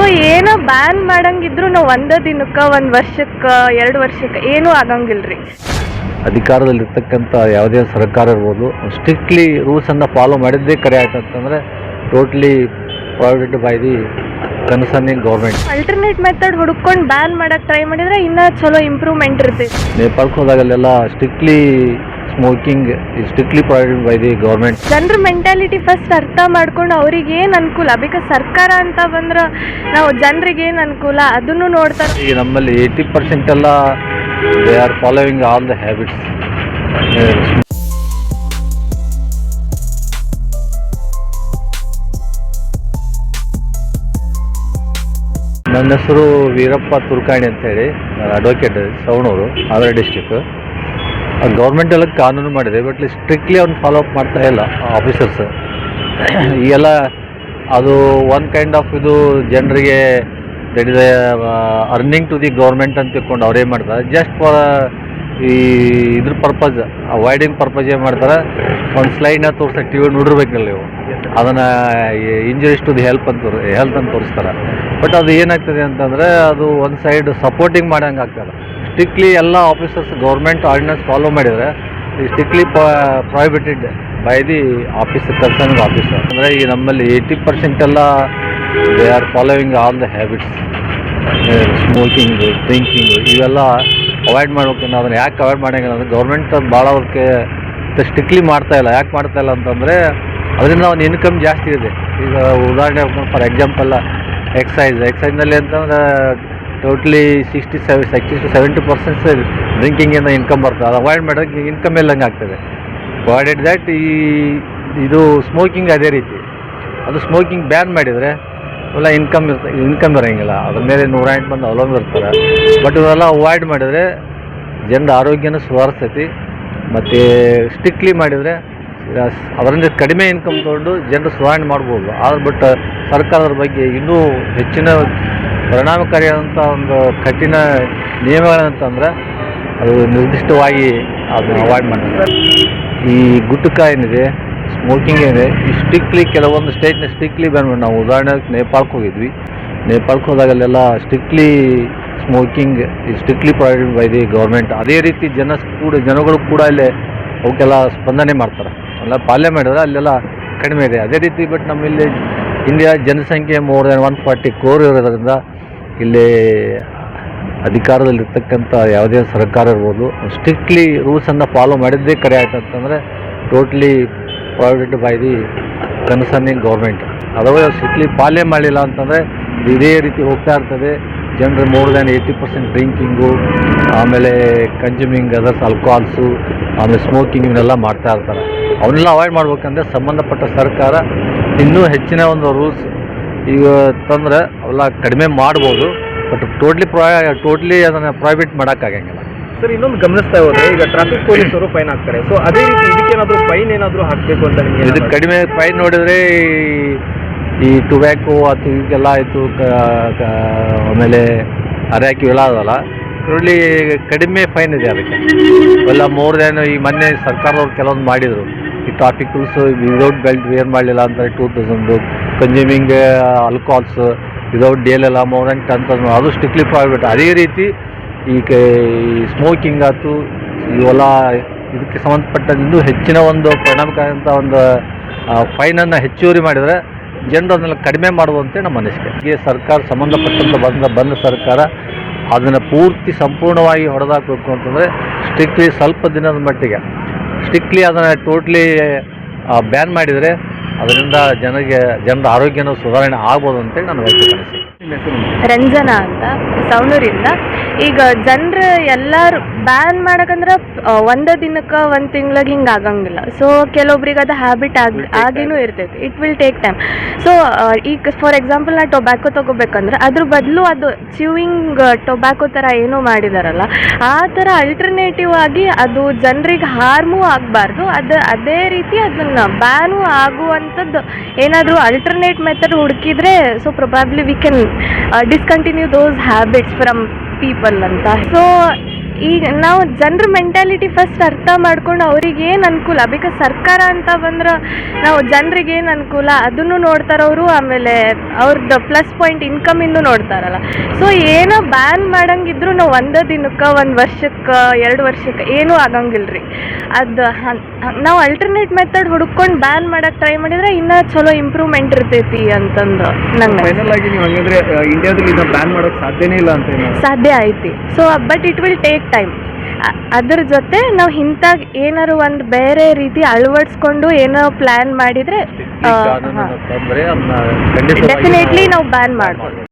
So ಏನೋ ban ಮಾಡಂಗಿದ್ರು ನಾವು ಒಂದೇ ದಿನಕ್ಕೆ ಒಂದು ವರ್ಷಕ್ಕೆ ಎರಡು ವರ್ಷಕ್ಕೆ ಏನೂ ಆಗಂಗಿಲ್ರಿ. ಅಧಿಕಾರದಲ್ಲಿರ್ತಕ್ಕಂಥ ಯಾವುದೇ ಸರ್ಕಾರ ಇರ್ಬೋದು ಸ್ಟ್ರಿಕ್ಟ್ಲಿ ರೂಲ್ಸನ್ನು ಫಾಲೋ ಮಾಡಿದ್ದೇ ಕರೆ ಆಯ್ತಂತಂದ್ರೆ ಅಂತಂದರೆ totally provided by the concerning government alternate method ಹುಡ್ಕೊಂಡು ಬ್ಯಾನ್ ಮಾಡಕ್ಕೆ ಟ್ರೈ ಮಾಡಿದ್ರೆ ಇನ್ನೂ ಚಲೋ ಇಂಪ್ರೂವ್ಮೆಂಟ್ ಇರ್ತೈತಿ. ನೇಪಾಳಕ್ಕೆ ಹೋದಾಗಲ್ಲೆಲ್ಲ strictly smoking strictly provided by the government ಜನರ ಮೆಂಟಾಲಿಟಿ ಫಸ್ಟ್ ಅರ್ಥ ಮಾಡ್ಕೊಂಡು ಅವ್ರಿಗೆ ಏನು ಅನುಕೂಲ? ಬಿಕಾಸ್ ಸರ್ಕಾರ ಅಂತ ಬಂದ್ರೆ ನಾವು ಜನರಿಗೆ ಏನು ಅನುಕೂಲ? ಅದನ್ನು ನೋಡ್ತಾರೆ. ಈಗ ನಮ್ಮಲ್ಲಿ ಏಯ್ಟಿ ಪರ್ಸೆಂಟ್ ಎಲ್ಲ they are following all the habits ನನ್ನ ಹೆಸರು ವೀರಪ್ಪ ತುರ್ಕಾಣಿ ಅಂತೇಳಿ advocate Savanur Haveri district government ಎಲ್ಲ ಕಾನೂನು ಮಾಡಿದೆ ಬಟ್ ಸ್ಟ್ರಿಕ್ಟ್ಲಿ ಅವ್ನು ಫಾಲೋ ಅಪ್ ಮಾಡ್ತಾ ಇಲ್ಲ ಆಫೀಸರ್ಸ್ ಈಗೆಲ್ಲ ಅದು ಒನ್ ಕೈಂಡ್ ಆಫ್ ಇದು ಜನರಿಗೆ that is earning to the government ಅಂತ ತಿಳ್ಕೊಂಡು ಅವ್ರೇನು ಮಾಡ್ತಾರೆ ಜಸ್ಟ್ ಫಾರ್ ಈ ಇದ್ರ ಪರ್ಪಸ್ ಅವಾಯ್ಡಿಂಗ್ ಪರ್ಪಸ್ ಏನು ಮಾಡ್ತಾರೆ, ಒಂದು ಸ್ಲೈಡ್ನ ತೋರಿಸ್ತಾರೆ ಟಿ ವಿ ನೋಡಿರ್ಬೇಕಲ್ಲ ನೀವು. ಅದನ್ನು ಇಂಜುರೀಸ್ ಟು ದಿ ಹೆಲ್ಪ್ ಅಂತ ಹೆಲ್ತ್ ಅಂತ ತೋರಿಸ್ತಾರೆ. ಬಟ್ ಅದು ಏನಾಗ್ತದೆ ಅಂತಂದರೆ, ಅದು ಒಂದು ಸೈಡ್ ಸಪೋರ್ಟಿಂಗ್ ಮಾಡೋಂಗೆ ಆಗ್ತದೆ. ಸ್ಟ್ರಿಕ್ಟ್ಲಿ ಎಲ್ಲ ಆಫೀಸರ್ಸ್ ಗೌರ್ಮೆಂಟ್ ಆರ್ಡಿನೆನ್ಸ್ ಫಾಲೋ ಮಾಡಿದರೆ strictly prohibited by the office concerning officer. ಅಂದರೆ ಈ ನಮ್ಮಲ್ಲಿ ಏಯ್ಟಿ ಪರ್ಸೆಂಟ್ ಎಲ್ಲ they are following all the habits. Smoking, drinking, ಇವೆಲ್ಲ ಅವಾಯ್ಡ್ ಮಾಡ್ಬೇಕು. ಅದನ್ನು ಯಾಕೆ ಅವಾಯ್ಡ್ ಮಾಡೋಂಗಿಲ್ಲ ಅಂದರೆ ಗೌರ್ಮೆಂಟ್ ಭಾಳ ಅವ್ರಿಗೆ ಸ್ಟ್ರಿಕ್ಟ್ಲಿ ಮಾಡ್ತಾ ಇಲ್ಲ. ಯಾಕೆ ಮಾಡ್ತಾ ಇಲ್ಲ ಅಂತಂದರೆ ಅದರಿಂದ ಒಂದು ಇನ್ಕಮ್ ಜಾಸ್ತಿ ಇದೆ. ಈಗ ಉದಾಹರಣೆ ಫಾರ್ ಎಕ್ಸಾಂಪಲ್, ಎಕ್ಸೈಸ್. ಎಕ್ಸೈಸ್ನಲ್ಲಿ ಅಂತಂದ್ರೆ totally sixty seven sixty seventy percents ಡ್ರಿಂಕಿಂಗಿಂದ income ಬರ್ತದೆ. ಅದು ಅವಾಯ್ಡ್ ಮಾಡೋಕ್ಕೆ ಇನ್ಕಮ್ ಇಲ್ಲಂಗೆ ಆಗ್ತದೆ. ಪ್ರೊವೈಡೆಡ್ ದ್ಯಾಟ್ ಈ, ಇದು ಸ್ಮೋಕಿಂಗ್ ಅದೇ ರೀತಿ. ಅದು ಸ್ಮೋಕಿಂಗ್ ಬ್ಯಾನ್ ಮಾಡಿದರೆ ಇವೆಲ್ಲ ಇನ್ಕಮ್ ಇರ್ತದೆ ಇನ್ಕಮ್ ಇರೋಂಗಿಲ್ಲ. ಅದ್ರ ಮೇಲೆ ನೂರ ಎಂಟು ಮಂದಿ ಬಟ್ ಇವೆಲ್ಲ ಅವಾಯ್ಡ್ ಮಾಡಿದರೆ ಜನರ ಆರೋಗ್ಯನೂ ಸುಧಾರಿಸ್ತೈತಿ. ಮತ್ತು ಸ್ಟ್ರಿಕ್ಟ್ಲಿ ಮಾಡಿದರೆ ಅದರಿಂದ ಕಡಿಮೆ ಇನ್ಕಮ್ ತೊಗೊಂಡು ಜನರು ಸುಧಾರಣೆ ಮಾಡ್ಬೋದು. ಆದ್ರೆ ಬಟ್ ಸರ್ಕಾರದ ಬಗ್ಗೆ ಇನ್ನೂ ಹೆಚ್ಚಿನ ಪರಿಣಾಮಕಾರಿಯಾದಂಥ ಒಂದು ಕಠಿಣ ನಿಯಮಗಳಂತಂದ್ರೆ ಅದು ನಿರ್ದಿಷ್ಟವಾಗಿ ಅದನ್ನ ಅವಾಯ್ಡ್ ಮಾಡ್ತಾರೆ ಈ ಗುಟ್ಕ ಏನಿದೆ ಸ್ಮೋಕಿಂಗ್ ಏನಿದೆ ಈ ಸ್ಟ್ರಿಕ್ಟ್ಲಿ ಕೆಲವೊಂದು ಸ್ಟೇಟ್ನ ಸ್ಟ್ರಿಕ್ಟ್ಲಿ ಬಂದ್ಬಿಟ್ಟು ನಾವು ಉದಾಹರಣೆಗೆ ನೇಪಾಳಕ್ಕೆ ಹೋಗಿದ್ವಿ. ನೇಪಾಳಕ್ಕೆ ಹೋದಾಗಲ್ಲೆಲ್ಲ strictly smoking strictly provided by the government ಅದೇ ರೀತಿ ಜನ ಕೂಡ ಜನಗಳು ಕೂಡ ಇಲ್ಲೇ ಅವಕ್ಕೆಲ್ಲ ಸ್ಪಂದನೆ ಮಾಡ್ತಾರೆ. ಅಲ್ಲ ಪಾಲನೆ ಮಾಡಿದ್ರೆ ಅಲ್ಲೆಲ್ಲ ಕಡಿಮೆ ಇದೆ. ಅದೇ ರೀತಿ ಬಟ್ ನಮ್ಮಲ್ಲಿ ಇಂಡಿಯಾ ಜನಸಂಖ್ಯೆ more than one forty crore ಇರೋದ್ರಿಂದ ಇಲ್ಲಿ ಅಧಿಕಾರದಲ್ಲಿರ್ತಕ್ಕಂಥ ಯಾವುದೇ ಸರ್ಕಾರ ಇರ್ಬೋದು ಸ್ಟ್ರಿಕ್ಟ್ಲಿ ರೂಲ್ಸನ್ನು ಫಾಲೋ ಮಾಡಿದ್ದೇ ಕರೆ ಆಯ್ತು ಅಂತಂದರೆ totally provided by the concerning government ಅದವೇ strictly ಪಾಲೇ ಮಾಡಲಿಲ್ಲ ಅಂತಂದರೆ ಇದೇ ರೀತಿ ಹೋಗ್ತಾ ಇರ್ತದೆ. ಜನರು more than eighty percent drinking ಆಮೇಲೆ ಕನ್ಸ್ಯೂಮಿಂಗ್ ಅದರ್ಸ್ ಆಲ್ಕೋಹಾಲ್ಸು ಆಮೇಲೆ ಸ್ಮೋಕಿಂಗ್ ಇವನ್ನೆಲ್ಲ ಮಾಡ್ತಾ ಇರ್ತಾರೆ. ಅವನ್ನೆಲ್ಲ ಅವಾಯ್ಡ್ ಮಾಡ್ಬೇಕಂದ್ರೆ ಸಂಬಂಧಪಟ್ಟ ಸರ್ಕಾರ ಇನ್ನೂ ಹೆಚ್ಚಿನ ಒಂದು ರೂಲ್ಸ್ ಈಗ ತಂದರೆ ಅವೆಲ್ಲ ಕಡಿಮೆ ಮಾಡ್ಬೋದು ಬಟ್ ಟೋಟ್ಲಿ ಪ್ರೊ ಟೋಟ್ಲಿ ಅದನ್ನು ಪ್ರೈವೇಟ್ ಮಾಡೋಕ್ಕಾಗಂಗಿಲ್ಲ ಸರ್ ಇನ್ನೊಂದು ಗಮನಿಸ್ತಾ ಹೋದ್ರೆ ಈಗ ಟ್ರಾಫಿಕ್ ಪೊಲೀಸರು ಫೈನ್ ಹಾಕ್ತಾರೆ ಸೊ ಅದೇ ರೀತಿ ಇದಕ್ಕೇನಾದ್ರೂ ಫೈನ್ ಏನಾದರೂ ಹಾಕಬೇಕು ಅಂತ ನಿಮಗೆ ಇದಕ್ಕೆ ಕಡಿಮೆ ಫೈನ್ ನೋಡಿದರೆ ಈ- ಈ ಟೊಬ್ಯಾಕೋ ಅದು ಇದೆಲ್ಲ ಆಯಿತು ಆಮೇಲೆ ಅರ್ಯಾಕ್ ಇವೆಲ್ಲ ಅದಲ್ಲ. ಇದರಲ್ಲಿ ಕಡಿಮೆ ಫೈನ್ ಇದೆ ಅದಕ್ಕೆ. ಎಲ್ಲ ಮೋರ್ ದ್ಯಾನ್ ಈ ಮೊನ್ನೆ ಸರ್ಕಾರದವ್ರು ಕೆಲವೊಂದು ಮಾಡಿದರು. ಈ ಟ್ರಾಫಿಕ್ ವಿದೌಟ್ ಬೆಲ್ಟ್ ವೇರ್ ಮಾಡಲಿಲ್ಲ ಅಂತಾರೆ two thousand consuming alcohols without Dale ಎಲ್ ಎಲ್ಲ ಮೋರ್ ಆ್ಯಂಡ್ ಟೆನ್ ತೌಸಂಡ್ ಅದು ಸ್ಟ್ರಿಕ್ಟ್ಲಿ ಪ್ರಾಹಿಬಿಟ್ ಅದೇ ರೀತಿ ಈ ಸ್ಮೋಕಿಂಗ್ ಆಯ್ತು, ಇವೆಲ್ಲ ಇದಕ್ಕೆ ಸಂಬಂಧಪಟ್ಟದಿಂದ ಹೆಚ್ಚಿನ ಒಂದು ಪರಿಣಾಮಕಾರಿಯಂಥ ಒಂದು ಫೈನನ್ನು ಹೆಚ್ಚುವರಿ ಮಾಡಿದರೆ ಜನರು ಅದನ್ನೆಲ್ಲ ಕಡಿಮೆ ಮಾಡುವಂತೆ ನಮ್ಮ ಅನಿಸಿಕೆ. ಹೀಗೆ ಸರ್ಕಾರ ಸಂಬಂಧಪಟ್ಟಂಥ ಬಂದ ಬಂದ ಸರ್ಕಾರ ಅದನ್ನು ಪೂರ್ತಿ ಸಂಪೂರ್ಣವಾಗಿ ಹೊಡೆದಾಕಬೇಕು ಅಂತಂದರೆ ಸ್ಟ್ರಿಕ್ಟ್ಲಿ ಸ್ವಲ್ಪ ದಿನದ ಮಟ್ಟಿಗೆ. ಸ್ಟ್ರಿಕ್ಟ್ಲಿ ಅದನ್ನು ಟೋಟ್ಲಿ ಬ್ಯಾನ್ ಮಾಡಿದರೆ ಅದರಿಂದ ಜನರಿಗೆ ಜನರ ಆರೋಗ್ಯನೂ ಸುಧಾರಣೆ ಆಗ್ಬೋದು ಅಂತೇಳಿ ನನ್ನ ವೈಯಕ್ತಿಕ ರಂಜನಾ ಅಂತ ಸವಣೂರಿಂದ. ಈಗ ಜನರು ಎಲ್ಲರೂ ಬ್ಯಾನ್ ಮಾಡಕಂದ್ರೆ ಒಂದೇ ದಿನಕ್ಕೆ ಒಂದು ತಿಂಗ್ಳಿಗೆ ಹಿಂಗೆ ಆಗಂಗಿಲ್ಲ. ಸೊ ಕೆಲವೊಬ್ರಿಗೆ ಅದು ಹ್ಯಾಬಿಟ್ ಆಗಿ ಆಗಿನೂ ಇರ್ತೈತಿ. It will take time so ಈಗ ಫಾರ್ ಎಕ್ಸಾಂಪಲ್ ನಾ ಟೊಬ್ಯಾಕೊ ತೊಗೋಬೇಕಂದ್ರೆ ಅದ್ರ ಬದಲು ಅದು ಚ್ಯೂಯಿಂಗ್ ಟೊಬ್ಯಾಕೊ ಥರ ಏನೋ ಮಾಡಿದಾರಲ್ಲ ಆ ಥರ ಅಲ್ಟರ್ನೇಟಿವ್ ಆಗಿ ಅದು ಜನರಿಗೆ ಹಾರ್ಮೂ ಆಗಬಾರ್ದು. ಅದು ಅದೇ ರೀತಿ ಅದನ್ನು ಬ್ಯಾನು ಆಗುವಂಥದ್ದು ಏನಾದರೂ alternate method ಹುಡುಕಿದ್ರೆ so probably we can discontinue those habits from people ಅಂತ. ಸೊ ಈಗ ನಾವು ಜನರ ಮೆಂಟಾಲಿಟಿ ಫಸ್ಟ್ ಅರ್ಥ ಮಾಡ್ಕೊಂಡು ಅವ್ರಿಗೆ ಏನು ಅನುಕೂಲ? ಬಿಕಾಸ್ ಸರ್ಕಾರ ಅಂತ ಬಂದ್ರೆ ನಾವು ಜನರಿಗೆ ಏನು ಅನುಕೂಲ? ಅದನ್ನು ನೋಡ್ತಾರವರು ಆಮೇಲೆ ಅವ್ರದ್ದು ಪ್ಲಸ್ ಪಾಯಿಂಟ್ ಇನ್ಕಮಿಂದು ನೋಡ್ತಾರಲ್ಲ. ಸೊ ಏನೋ ಬ್ಯಾನ್ ಮಾಡಂಗಿದ್ರು ನಾವು ಒಂದೇ ದಿನಕ್ಕೆ ಒಂದು ವರ್ಷಕ್ಕೆ ಎರಡು ವರ್ಷಕ್ಕೆ ಏನೂ ಆಗಂಗಿಲ್ಲ ರೀ ಅದು ನಾವು ಅಲ್ಟರ್ನೇಟ್ ಮೆಥಡ್ ಹುಡ್ಕೊಂಡು ಬ್ಯಾನ್ ಮಾಡಕ್ಕೆ ಟ್ರೈ ಮಾಡಿದ್ರೆ ಇನ್ನೂ ಚಲೋ ಇಂಪ್ರೂವ್ಮೆಂಟ್ ಇರ್ತೈತಿ ಅಂತಂದು ನಂಗೆ ಸಾಧ್ಯನೇ ಇಲ್ಲ ಅಂತ ಸಾಧ್ಯ ಐತಿ. So but it will take time ಅದ್ರ ಜೊತೆ ನಾವು ಇಂಥಾಗ ಏನಾರು ಒಂದು ಬೇರೆ ರೀತಿ ಅಳವಡಿಸ್ಕೊಂಡು ಏನೋ ಪ್ಲಾನ್ ಮಾಡಿದರೆ ಡೆಫಿನೆಟ್ಲಿ ನಾವು ನಾವು ಬ್ಯಾನ್ ಮಾಡ್ಬೋದು.